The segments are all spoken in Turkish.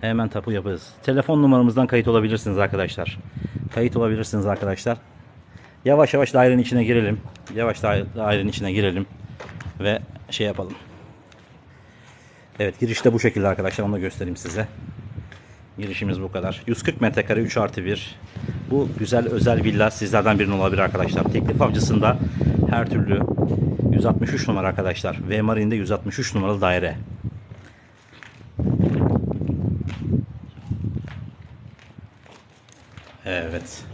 Hemen tapu yaparız. Telefon numaramızdan kayıt olabilirsiniz arkadaşlar. Kayıt olabilirsiniz arkadaşlar. Yavaş yavaş dairenin içine girelim. Yavaş daire- dairenin içine girelim. Ve şey yapalım. Evet girişte bu şekilde arkadaşlar. Onu da göstereyim size. Girişimiz bu kadar. 140 metrekare 3 artı 1. Bu güzel özel villa sizlerden birinin olabilir arkadaşlar. Teklif avcısında her türlü 163 numara arkadaşlar. V Marine'de 163 numaralı daire. Evet.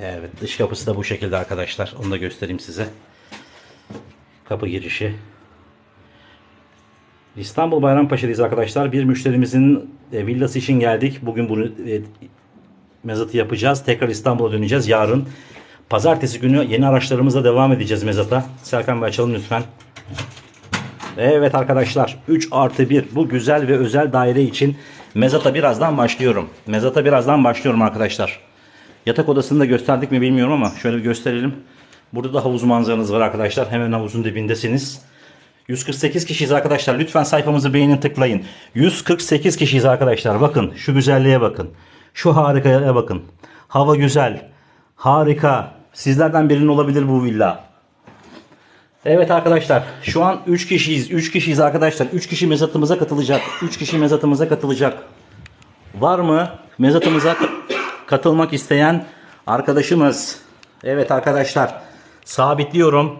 Evet dış kapısı da bu şekilde arkadaşlar. Onu da göstereyim size. Kapı girişi. İstanbul Bayrampaşa'dayız arkadaşlar. Bir müşterimizin e, villası için geldik. Bugün bunu e, mezatı yapacağız. Tekrar İstanbul'a döneceğiz. Yarın pazartesi günü yeni araçlarımızla devam edeceğiz mezata. Serkan Bey açalım lütfen. Evet arkadaşlar 3 artı 1 bu güzel ve özel daire için mezata birazdan başlıyorum. Mezata birazdan başlıyorum arkadaşlar. Yatak odasını da gösterdik mi bilmiyorum ama şöyle bir gösterelim. Burada da havuz manzaranız var arkadaşlar. Hemen havuzun dibindesiniz. 148 kişiyiz arkadaşlar. Lütfen sayfamızı beğenin tıklayın. 148 kişiyiz arkadaşlar. Bakın şu güzelliğe bakın. Şu harikaya bakın. Hava güzel. Harika. Sizlerden birinin olabilir bu villa. Evet arkadaşlar şu an 3 kişiyiz. 3 kişiyiz arkadaşlar. 3 kişi mezatımıza katılacak. 3 kişi mezatımıza katılacak. Var mı mezatımıza ka- katılmak isteyen arkadaşımız? Evet arkadaşlar sabitliyorum.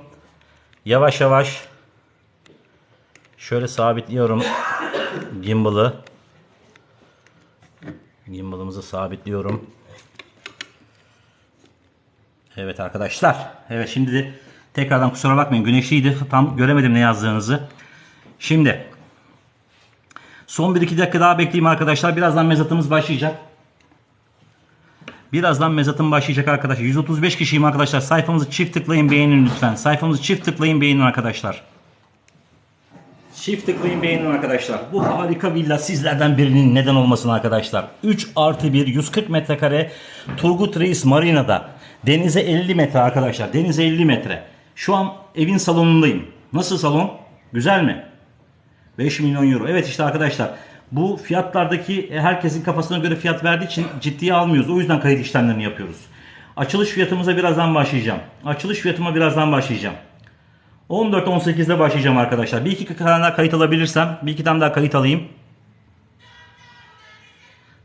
Yavaş yavaş şöyle sabitliyorum gimbal'ı. Gimbal'ımızı sabitliyorum. Evet arkadaşlar. Evet şimdi de tekrardan kusura bakmayın güneşliydi. Tam göremedim ne yazdığınızı. Şimdi son 1-2 dakika daha bekleyeyim arkadaşlar. Birazdan mezatımız başlayacak. Birazdan mezatım başlayacak arkadaşlar. 135 kişiyim arkadaşlar. Sayfamızı çift tıklayın beğenin lütfen. Sayfamızı çift tıklayın beğenin arkadaşlar. Çift tıklayın beğenin arkadaşlar. Bu harika villa sizlerden birinin neden olmasın arkadaşlar. 3 artı 1 140 metrekare Turgut Reis Marina'da. Denize 50 metre arkadaşlar. Denize 50 metre. Şu an evin salonundayım. Nasıl salon? Güzel mi? 5 milyon euro. Evet işte arkadaşlar bu fiyatlardaki e, herkesin kafasına göre fiyat verdiği için ciddiye almıyoruz. O yüzden kayıt işlemlerini yapıyoruz. Açılış fiyatımıza birazdan başlayacağım. Açılış fiyatıma birazdan başlayacağım. 14-18'de başlayacağım arkadaşlar. Bir iki tane daha kayıt alabilirsem bir iki tane daha kayıt alayım.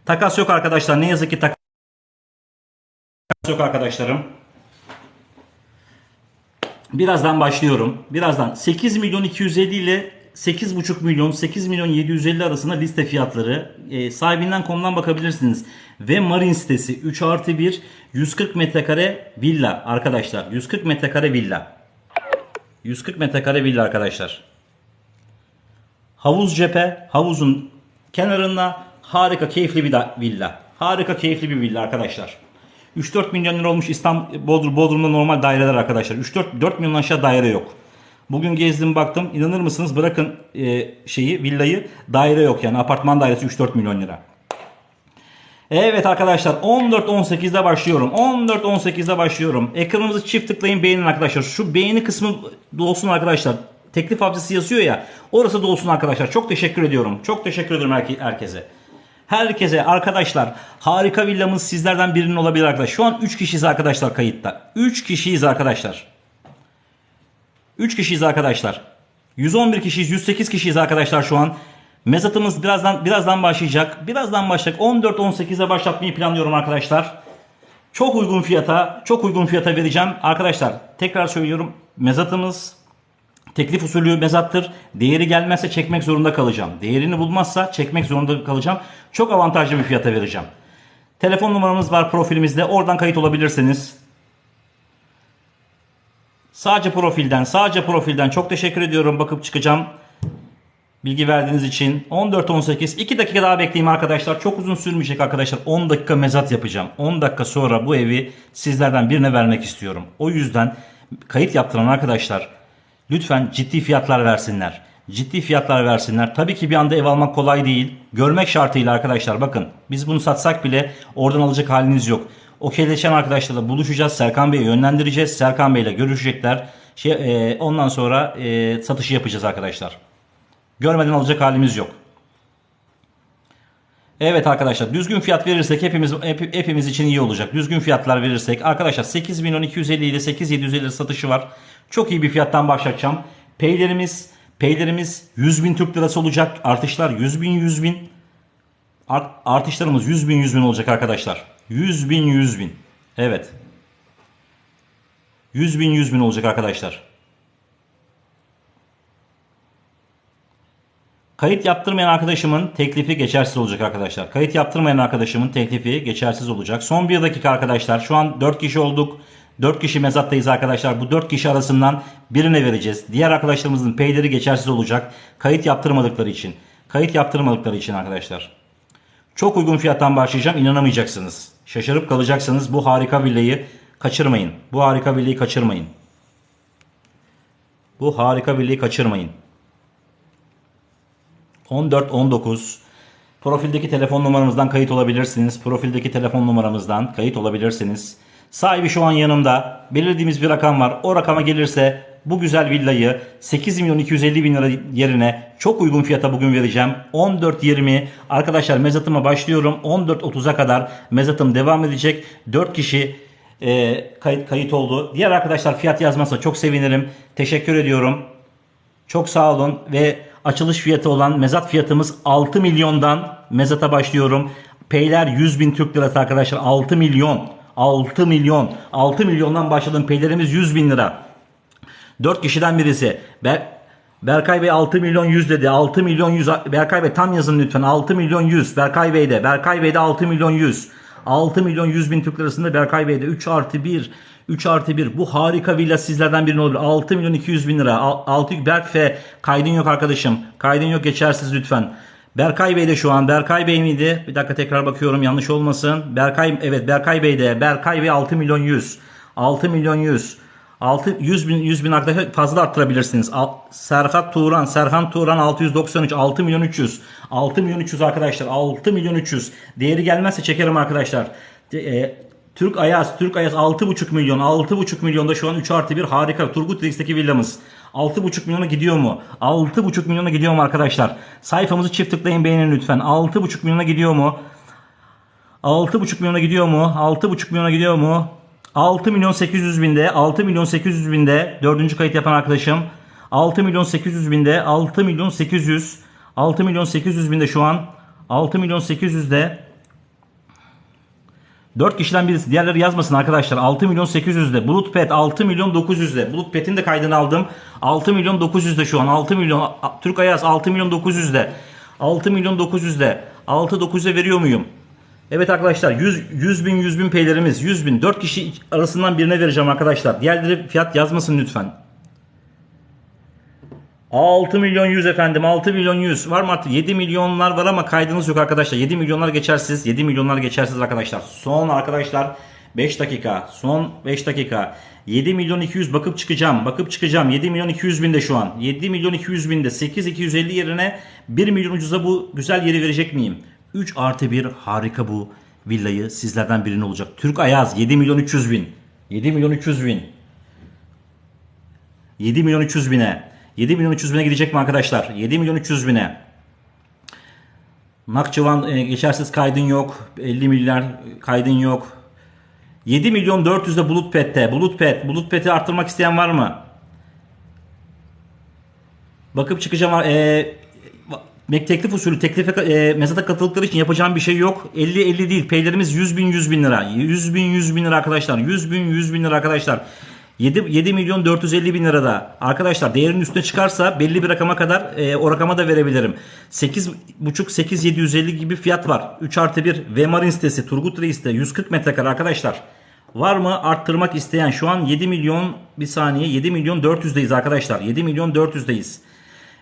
Takas yok arkadaşlar. Ne yazık ki takas yok arkadaşlarım. Birazdan başlıyorum. Birazdan 8 milyon 250 ile 8,5 milyon 8 milyon 750 arasında liste fiyatları e, sahibinden.com'dan bakabilirsiniz. Ve Marin sitesi 3 artı 1 140 metrekare villa arkadaşlar. 140 metrekare villa. 140 metrekare villa arkadaşlar. Havuz cephe, havuzun kenarında harika keyifli bir villa. Harika keyifli bir villa arkadaşlar. 3-4 milyon lira olmuş İstanbul Bodrum, Bodrum'da normal daireler arkadaşlar. 3-4 4 milyon aşağı daire yok. Bugün gezdim baktım. inanır mısınız bırakın e, şeyi villayı daire yok yani apartman dairesi 3-4 milyon lira. Evet arkadaşlar 14-18'de başlıyorum. 14-18'de başlıyorum. Ekranımızı çift tıklayın beğenin arkadaşlar. Şu beğeni kısmı dolsun arkadaşlar. Teklif avcısı yazıyor ya. Orası dolsun arkadaşlar. Çok teşekkür ediyorum. Çok teşekkür herke- herkese. Herkese arkadaşlar harika villamız sizlerden birinin olabilir arkadaşlar. Şu an 3 kişiyiz arkadaşlar kayıtta. 3 kişiyiz arkadaşlar. 3 kişiyiz arkadaşlar. 111 kişiyiz, 108 kişiyiz arkadaşlar şu an. Mezatımız birazdan birazdan başlayacak. Birazdan başlayacak. 14-18'e başlatmayı planlıyorum arkadaşlar. Çok uygun fiyata, çok uygun fiyata vereceğim. Arkadaşlar tekrar söylüyorum. Mezatımız teklif usulü mezattır. Değeri gelmezse çekmek zorunda kalacağım. Değerini bulmazsa çekmek zorunda kalacağım. Çok avantajlı bir fiyata vereceğim. Telefon numaramız var profilimizde. Oradan kayıt olabilirsiniz. Sadece profilden, sadece profilden çok teşekkür ediyorum. Bakıp çıkacağım. Bilgi verdiğiniz için 14-18 2 dakika daha bekleyeyim arkadaşlar. Çok uzun sürmeyecek arkadaşlar. 10 dakika mezat yapacağım. 10 dakika sonra bu evi sizlerden birine vermek istiyorum. O yüzden kayıt yaptıran arkadaşlar lütfen ciddi fiyatlar versinler. Ciddi fiyatlar versinler. Tabii ki bir anda ev almak kolay değil. Görmek şartıyla arkadaşlar bakın. Biz bunu satsak bile oradan alacak haliniz yok. Okeyleşen arkadaşlarla buluşacağız. Serkan Bey'i yönlendireceğiz. Serkan Bey'le görüşecekler. Şey, e, ondan sonra e, satışı yapacağız arkadaşlar. Görmeden alacak halimiz yok. Evet arkadaşlar düzgün fiyat verirsek hepimiz hep- hepimiz için iyi olacak. Düzgün fiyatlar verirsek arkadaşlar 8 milyon 250 ile 8750 satışı var. Çok iyi bir fiyattan başlatacağım. Peylerimiz peylerimiz 100 bin Türk lirası olacak. Artışlar 100 bin 100 bin. Art- artışlarımız 100 bin 100 bin olacak arkadaşlar. 100 bin 100 bin. Evet. 100 bin 100 bin olacak arkadaşlar. Kayıt yaptırmayan arkadaşımın teklifi geçersiz olacak arkadaşlar. Kayıt yaptırmayan arkadaşımın teklifi geçersiz olacak. Son bir dakika arkadaşlar. Şu an 4 kişi olduk. 4 kişi mezattayız arkadaşlar. Bu 4 kişi arasından birine vereceğiz. Diğer arkadaşlarımızın peyleri geçersiz olacak. Kayıt yaptırmadıkları için. Kayıt yaptırmadıkları için arkadaşlar. Çok uygun fiyattan başlayacağım. inanamayacaksınız. Şaşırıp kalacaksınız. Bu harika villayı kaçırmayın. Bu harika villayı kaçırmayın. Bu harika villayı kaçırmayın. 14-19 Profildeki telefon numaramızdan kayıt olabilirsiniz. Profildeki telefon numaramızdan kayıt olabilirsiniz. Sahibi şu an yanımda. Belirlediğimiz bir rakam var. O rakama gelirse bu güzel villayı 8 milyon 250 bin lira yerine çok uygun fiyata bugün vereceğim. 14.20 arkadaşlar mezatıma başlıyorum. 14.30'a kadar mezatım devam edecek. 4 kişi e, kayıt, kayıt oldu. Diğer arkadaşlar fiyat yazmazsa çok sevinirim. Teşekkür ediyorum. Çok sağ olun ve açılış fiyatı olan mezat fiyatımız 6 milyondan mezata başlıyorum. Peyler 100 bin Türk lirası arkadaşlar 6 milyon. 6 milyon. 6 milyondan başladım. Peylerimiz 100 bin lira. 4 kişiden birisi. Ber Berkay Bey 6 milyon 100 dedi. 6 milyon 100. Berkay Bey tam yazın lütfen. 6 milyon 100. Berkay Bey de. Berkay Bey de 6 milyon 100. 6 milyon 100 bin Türk lirasında Berkay Bey'de 3 artı 1. 3 artı 1. Bu harika villa sizlerden birine olur. 6 milyon 200 bin lira. 6 Berk F. Kaydın yok arkadaşım. Kaydın yok geçersiz lütfen. Berkay Bey de şu an. Berkay Bey miydi? Bir dakika tekrar bakıyorum yanlış olmasın. Berkay evet Berkay Bey de. Berkay Bey 6 milyon 100. 6 milyon 100. 6 100 bin 100 bin arkadaşlar fazla arttırabilirsiniz. Al, Serhat Turan, Serhan Turan 693, 6 milyon 300. 6 milyon 300 arkadaşlar. 6 milyon 300. Değeri gelmezse çekerim arkadaşlar. E, Türk Ayaz, Türk Ayaz 6,5 milyon. 6,5 milyonda şu an 3 artı 1 harika. Turgut Reis'teki villamız. 6,5 milyona gidiyor mu? 6,5 milyona gidiyor mu arkadaşlar? Sayfamızı çift tıklayın beğenin lütfen. 6,5 milyona gidiyor mu? 6,5 milyona gidiyor mu? 6,5 milyona gidiyor mu? 6 milyon 800 binde, 6 milyon 800 binde dördüncü kayıt yapan arkadaşım. 6 milyon 800 binde, 6 milyon 800, 6 milyon 800 binde şu an. 6 milyon 800'de 4 kişiden birisi. Diğerleri yazmasın arkadaşlar. 6 milyon 800'de. Bulut Pet 6 milyon 900'de. Bulut Pet'in de kaydını aldım. 6 milyon 900'de şu an. 6 milyon. Türk Ayaz 6 milyon 900'de. 6 milyon 900'de. 6 900'e veriyor muyum? Evet arkadaşlar 100, 100 bin 100 bin peylerimiz 100 bin 4 kişi arasından birine vereceğim arkadaşlar. Diğerleri fiyat yazmasın lütfen. 6 milyon 100 efendim 6 milyon 100 var mı artık? 7 milyonlar var ama kaydınız yok arkadaşlar. 7 milyonlar geçersiz 7 milyonlar geçersiz arkadaşlar. Son arkadaşlar 5 dakika. Son 5 dakika. 7 milyon 200 bakıp çıkacağım bakıp çıkacağım. 7 milyon 200 binde şu an. 7 milyon 200 binde. 8 250 yerine 1 milyon ucuza bu güzel yeri verecek miyim? 3 artı 1 harika bu villayı sizlerden birine olacak. Türk Ayaz 7 milyon 300 bin. 7 milyon 300 bin. 7 milyon 300 bine. 7 milyon 300 bine gidecek mi arkadaşlar? 7 milyon 300 bine. Nakçıvan e, geçersiz kaydın yok. 50 milyar kaydın yok. 7 milyon 400'de Bulut Pet'te. Bulut Pet. Bulut Pet'i arttırmak isteyen var mı? Bakıp çıkacağım. E, teklif usulü teklife e, mezata katıldıkları için yapacağım bir şey yok. 50 50 değil. Peylerimiz 100 bin 100 bin lira. 100 bin 100 bin lira arkadaşlar. 100 bin 100 bin lira arkadaşlar. 7, 7 milyon 450 bin lirada. Arkadaşlar değerin üstüne çıkarsa belli bir rakama kadar e, o rakama da verebilirim. 8,5 8 750 gibi fiyat var. 3 artı 1 Vemarin sitesi Turgut Reis'te 140 metrekare arkadaşlar. Var mı arttırmak isteyen şu an 7 milyon bir saniye 7 milyon 400'deyiz arkadaşlar. 7 milyon 400'deyiz.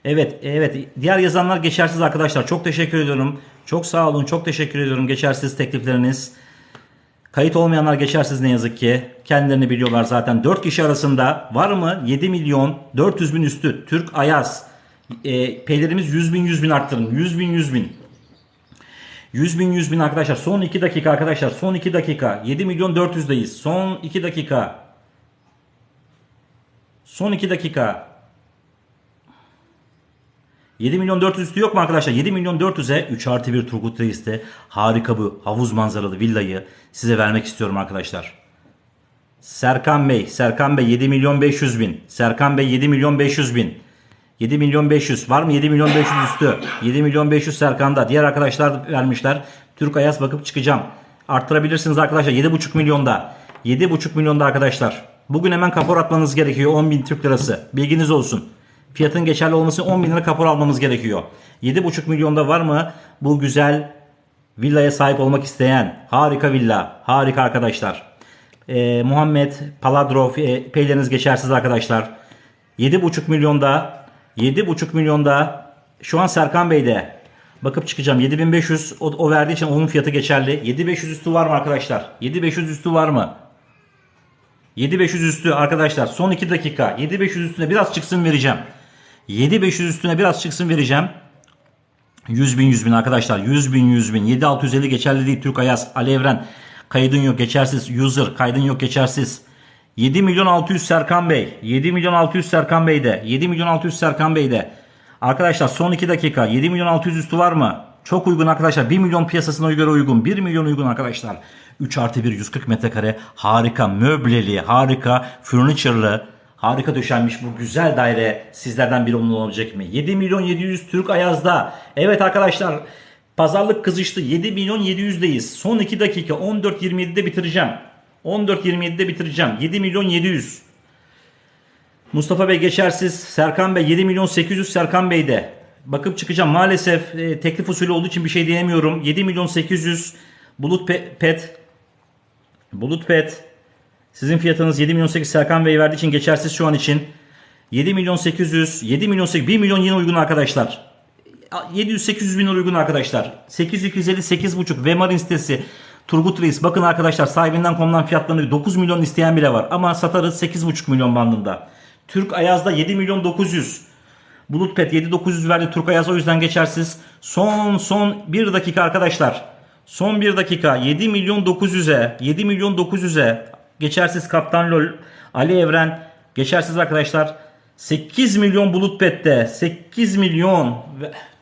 Evet, evet. Diğer yazanlar geçersiz arkadaşlar. Çok teşekkür ediyorum. Çok sağ olun. Çok teşekkür ediyorum geçersiz teklifleriniz. Kayıt olmayanlar geçersiz ne yazık ki. Kendilerini biliyorlar zaten. 4 kişi arasında var mı 7 milyon 400 bin üstü. Türk Ayaz. E, peylerimiz 100 bin 100 bin arttırın. 100 bin 100 bin. 100 bin 100 bin arkadaşlar. Son 2 dakika arkadaşlar. Son 2 dakika. 7 milyon 400'deyiz. Son 2 dakika. Son 2 dakika. 7 milyon 400 üstü yok mu arkadaşlar? 7 milyon 400'e 3 artı 1 Turgut Reis'te harika bu havuz manzaralı villayı size vermek istiyorum arkadaşlar. Serkan Bey, Serkan Bey 7 milyon 500 bin. Serkan Bey 7 milyon 500 bin. 7 milyon 500 var mı 7 milyon 500 üstü? 7 milyon 500 Serkan'da diğer arkadaşlar da vermişler. Türk Ayas bakıp çıkacağım. Arttırabilirsiniz arkadaşlar. 7,5 milyonda 7,5 milyonda arkadaşlar. Bugün hemen kapor atmanız gerekiyor. 10 bin Türk lirası. Bilginiz olsun fiyatın geçerli olması 10 bin lira kapor almamız gerekiyor. 7,5 milyonda var mı? Bu güzel villaya sahip olmak isteyen harika villa harika arkadaşlar. Ee, Muhammed Paladrov e, peyleriniz geçersiz arkadaşlar. 7,5 milyonda 7,5 milyonda şu an Serkan Bey'de. Bakıp çıkacağım. 7500 o, o verdiği için onun fiyatı geçerli. 7500 üstü var mı arkadaşlar? 7500 üstü var mı? 7500 üstü arkadaşlar. Son 2 dakika. 7500 üstüne biraz çıksın vereceğim 7500 üstüne biraz çıksın vereceğim. 100 bin 100 bin arkadaşlar 100 bin 100 bin 7650 geçerli değil Türk Ayaz Ali Evren. Kaydın yok geçersiz. User kaydın yok geçersiz. 7 milyon 600 Serkan Bey 7 milyon 600 Serkan Bey'de 7 milyon 600 Serkan Bey'de Arkadaşlar son 2 dakika 7 milyon 600 üstü var mı? Çok uygun arkadaşlar 1 milyon piyasasına göre uygun 1 milyon uygun arkadaşlar. 3 artı 1 140 metrekare harika möbleli harika furniture'lı Harika döşenmiş bu güzel daire sizlerden biri olabilecek mi? 7 milyon 700 Türk Ayaz'da. Evet arkadaşlar pazarlık kızıştı. 7 milyon 700'deyiz. Son 2 dakika 14.27'de bitireceğim. 14.27'de bitireceğim. 7 milyon 700. Mustafa Bey geçersiz. Serkan Bey 7 milyon 800 Serkan Bey'de. Bakıp çıkacağım. Maalesef e, teklif usulü olduğu için bir şey diyemiyorum. 7 milyon 800 Bulut Pe- Pet. Bulut Pet. Sizin fiyatınız 7 milyon 8 Serkan Bey verdiği için geçersiz şu an için. 7 milyon 800, 7 milyon 8, 1 milyon yine uygun arkadaşlar. 700-800 bin uygun arkadaşlar. 8250 8.5 Vemarin sitesi Turgut Reis. Bakın arkadaşlar sahibinden konulan fiyatlarını 9 milyon isteyen bile var. Ama satarız 8.5 milyon bandında. Türk Ayaz'da 7 milyon 900. Bulut Pet 7900 verdi Türk Ayaz o yüzden geçersiz. Son son 1 dakika arkadaşlar. Son 1 dakika 7 milyon 900'e 7 milyon 900'e geçersiz Kaptan Lol Ali Evren geçersiz arkadaşlar. 8 milyon Bulut Pet'te 8 milyon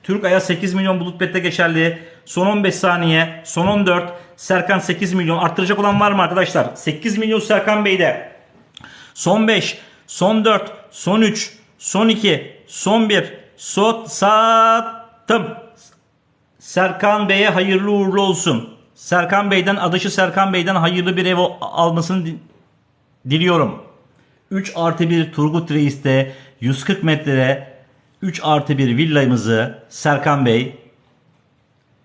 Türk Ayaz 8 milyon Bulut Pet'te geçerli. Son 15 saniye son 14 Serkan 8 milyon arttıracak olan var mı arkadaşlar? 8 milyon Serkan Bey'de. Son 5, son 4, son 3, son 2, son 1. Son sattım. Serkan Bey'e hayırlı uğurlu olsun. Serkan Bey'den adaşı Serkan Bey'den hayırlı bir ev al- almasını di- diliyorum. 3 artı 1 Turgut Reis'te 140 metrede 3 artı 1 villamızı Serkan Bey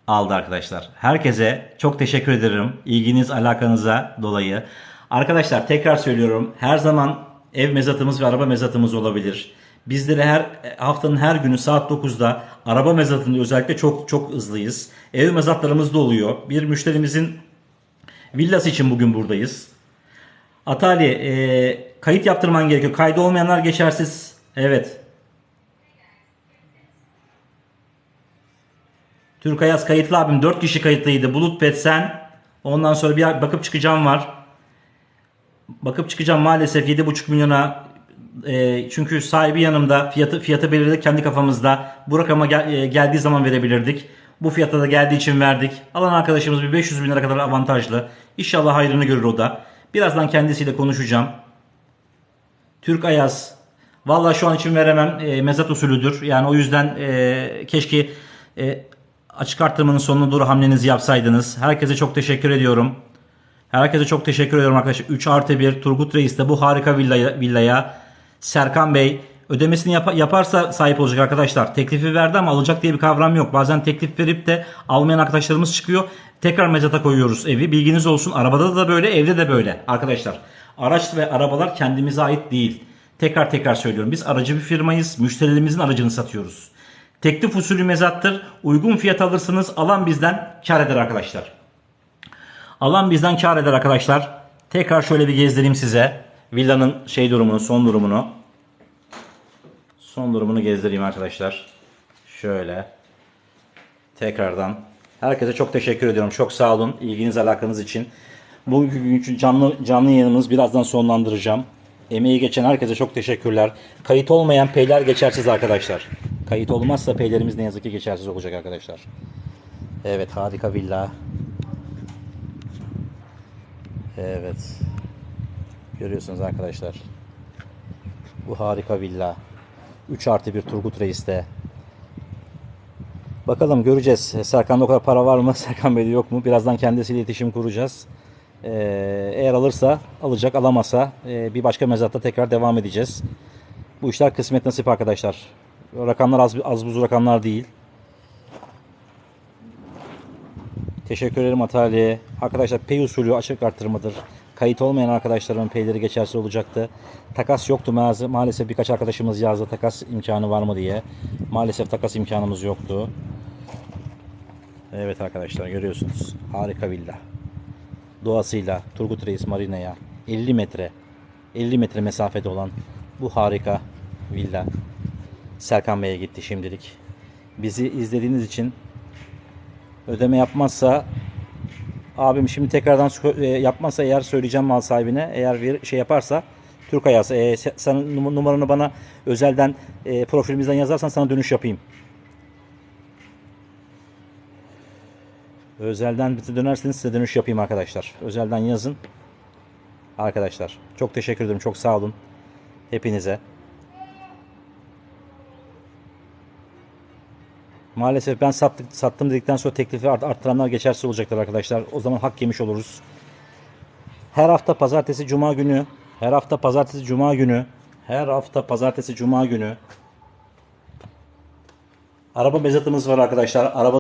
aldı arkadaşlar. Herkese çok teşekkür ederim. İlginiz, alakanıza dolayı. Arkadaşlar tekrar söylüyorum. Her zaman ev mezatımız ve araba mezatımız olabilir. Bizlere her haftanın her günü saat 9'da araba mezatında özellikle çok çok hızlıyız. Ev mezatlarımız da oluyor. Bir müşterimizin villası için bugün buradayız. Atali e, kayıt yaptırman gerekiyor. Kaydı olmayanlar geçersiz. Evet. Türk Ayaz kayıtlı abim 4 kişi kayıtlıydı. Bulut Pet sen. Ondan sonra bir bakıp çıkacağım var. Bakıp çıkacağım maalesef 7,5 milyona e, çünkü sahibi yanımda fiyatı fiyatı belirledik kendi kafamızda. Bu rakama gel- e, geldiği zaman verebilirdik. Bu fiyata da geldiği için verdik. Alan arkadaşımız bir 500 bin lira kadar avantajlı. İnşallah hayrını görür o da. Birazdan kendisiyle konuşacağım. Türk Ayaz. Valla şu an için veremem. E, mezat usulüdür. Yani o yüzden e, keşke e, açık arttırmanın sonuna doğru hamlenizi yapsaydınız. Herkese çok teşekkür ediyorum. Herkese çok teşekkür ediyorum arkadaşlar. 3 artı 1 Turgut Reis de bu harika villaya, villaya Serkan Bey ödemesini yap- yaparsa sahip olacak arkadaşlar. Teklifi verdi ama alacak diye bir kavram yok. Bazen teklif verip de almayan arkadaşlarımız çıkıyor. Tekrar mezata koyuyoruz evi. Bilginiz olsun. Arabada da böyle, evde de böyle arkadaşlar. Araç ve arabalar kendimize ait değil. Tekrar tekrar söylüyorum. Biz aracı bir firmayız. Müşterilerimizin aracını satıyoruz. Teklif usulü mezattır. Uygun fiyat alırsınız. Alan bizden kar eder arkadaşlar. Alan bizden kar eder arkadaşlar. Tekrar şöyle bir gezdireyim size. Villanın şey durumunu, son durumunu. Son durumunu gezdireyim arkadaşlar. Şöyle. Tekrardan. Herkese çok teşekkür ediyorum. Çok sağ olun. İlginiz alakanız için. Bugünkü canlı canlı yayınımız birazdan sonlandıracağım. Emeği geçen herkese çok teşekkürler. Kayıt olmayan peyler geçersiz arkadaşlar. Kayıt olmazsa peylerimiz ne yazık ki geçersiz olacak arkadaşlar. Evet harika villa. Evet. Görüyorsunuz arkadaşlar. Bu harika villa. 3 artı 1 Turgut Reis'te. Bakalım göreceğiz. Serkan'da o kadar para var mı? Serkan Bey'de yok mu? Birazdan kendisiyle iletişim kuracağız. Ee, eğer alırsa alacak, alamasa e, bir başka mezatta tekrar devam edeceğiz. Bu işler kısmet nasip arkadaşlar. Rakamlar az, az buz rakamlar değil. Teşekkür ederim Atali'ye. Arkadaşlar pay usulü açık artırmadır. Kayıt olmayan arkadaşlarımın payleri geçersiz olacaktı. Takas yoktu. Maalesef birkaç arkadaşımız yazdı takas imkanı var mı diye. Maalesef takas imkanımız yoktu. Evet arkadaşlar görüyorsunuz. Harika villa. Doğasıyla Turgut Reis Marina'ya 50 metre 50 metre mesafede olan bu harika villa Serkan Bey'e gitti şimdilik. Bizi izlediğiniz için ödeme yapmazsa abim şimdi tekrardan e, yapmazsa eğer söyleyeceğim mal sahibine eğer bir şey yaparsa Türk Ayası e, se- sen num- numaranı bana özelden e, profilimizden yazarsan sana dönüş yapayım. Özelden dönerseniz size dönüş yapayım arkadaşlar. Özelden yazın. Arkadaşlar çok teşekkür ederim. Çok sağ olun. Hepinize. Maalesef ben sattık, sattım dedikten sonra teklifi art- arttıranlar geçersiz olacaktır arkadaşlar. O zaman hak yemiş oluruz. Her hafta pazartesi cuma günü, her hafta pazartesi cuma günü, her hafta pazartesi cuma günü araba mezatımız var arkadaşlar. Araba